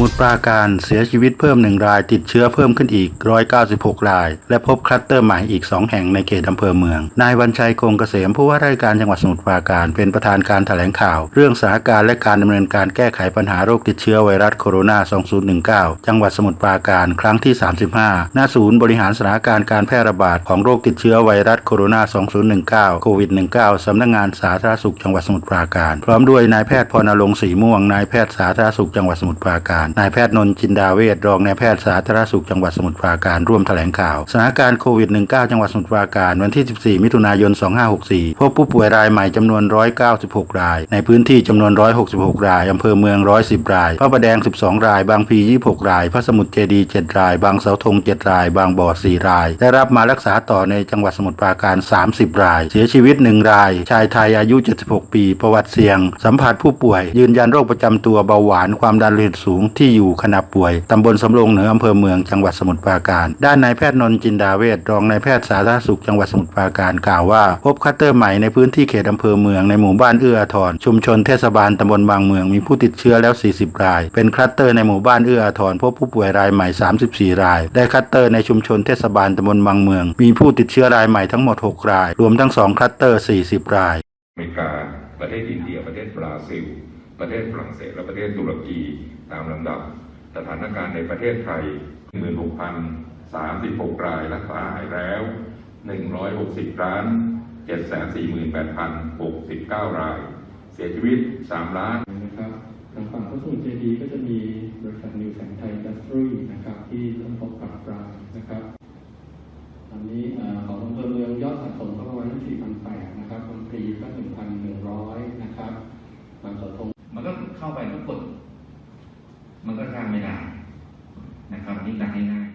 มุทรปราการเสียชีวิตเพิ่มหนึ่งรายติดเชื้อเพิ่มขึ้นอีก 196 ราย และพบคลัสเตอร์ใหม่อีก 2 แห่งในเขตอำเภอเมือง นายวันชัยคงเกษมผู้ว่าราชการจังหวัดสมุทรปราการเป็นประธานการแถลงข่าว เรื่องสถานการณ์และการดำเนินการแก้ไขปัญหาโรคติดเชื้อไวรัสโคโรนา 2019 จังหวัดสมุทรปราการครั้งที่ 35 หน้าศูนย์บริหารสถานการณ์การแพร่ระบาดของโรคติดเชื้อไวรัสโคโรนา 2019 โควิด 19 สำนักงานสาธารณสุขจังหวัดสมุทรปราการ พร้อมด้วยนายแพทย์พรณรงค์ศรีม่วงนายแพทย์สาธารณสุขจังหวัดสมุทรปราการนายแพทย์นนท์จินดาเวชรองนายแพทย์สาธารณสุขจังหวัดสมุทรปราการร่วมแถลงข่าวสถานการณ์โควิด 19 จังหวัดสมุทรปราการวันที่ 14 มิถุนายน 2564 พบผู้ป่วยรายใหม่จำนวน 196 ราย ในพื้นที่จำนวน 166 รายอำเภอเมือง 110 ราย พระประแดง 12 ราย บางพี 26 ราย พระสมุทรเจดีย์ 7 ราย บางเสาธง 7 ราย บางบ่อ 4 ราย ได้รับมารักษาต่อในจังหวัดสมุทรปราการ 30 ราย เสียชีวิต 1 ราย ชายไทยอายุ 76 ปี ประวัติเสี่ยง สัมผัสผู้ป่วย ยืนยันโรคประจำตัวเบาหวาน ความดันโลหิตสูงที่อยู่ขณะป่วย ตำบลสำโรงเหนืออำเภอเมืองจังหวัดสมุทรปราการ ด้านนายแพทย์นนจินดาเวชรองนายแพทย์สาธารณสุขจังหวัดสมุทรปราการกล่าวว่า พบคัตเตอร์ใหม่ในพื้นที่เขตอำเภอเมืองในหมู่บ้านเอื้ออทรชุมชนเทศบาลตำบลบางเมืองมีผู้ติดเชื้อแล้ว 40 ราย เป็นคลัสเตอร์ในหมู่บ้านเอื้ออทรพบผู้ป่วยรายใหม่ 34 ราย ได้คัตเตอร์ในชุมชนเทศบาลตำบลบางเมือง มีผู้ติดเชื้อรายใหม่ทั้งหมด 6 ราย รวมทั้ง2คลัสเตอร์ 40 รายอเมริกาประเทศอินเดียประเทศบราซิล ประเทศฝรั่งเศสและประเทศตุรกีตามลำดับ สถานการณ์ในประเทศไทย 16,036 รายรักษาหายแล้ว 160ล้าน748,069 ราย เสียชีวิต 3 ล้านนะครับทางฝั่งพระสมุทรเจดีก็จะมีบริษัทนิวแสงไทยดัสทรีนะครับ ที่ต้องพบปราบปรามนะครับตอนนี้เอ่อของอำเภอเมืองยอดสะสมก็ประมาณ4,800นะครับบางปีก็1,100นะครับบางเสาธง มันก็เข้าไปก็กด มันก็ทำไม่ได้นะครับนี่ดังง่ายๆ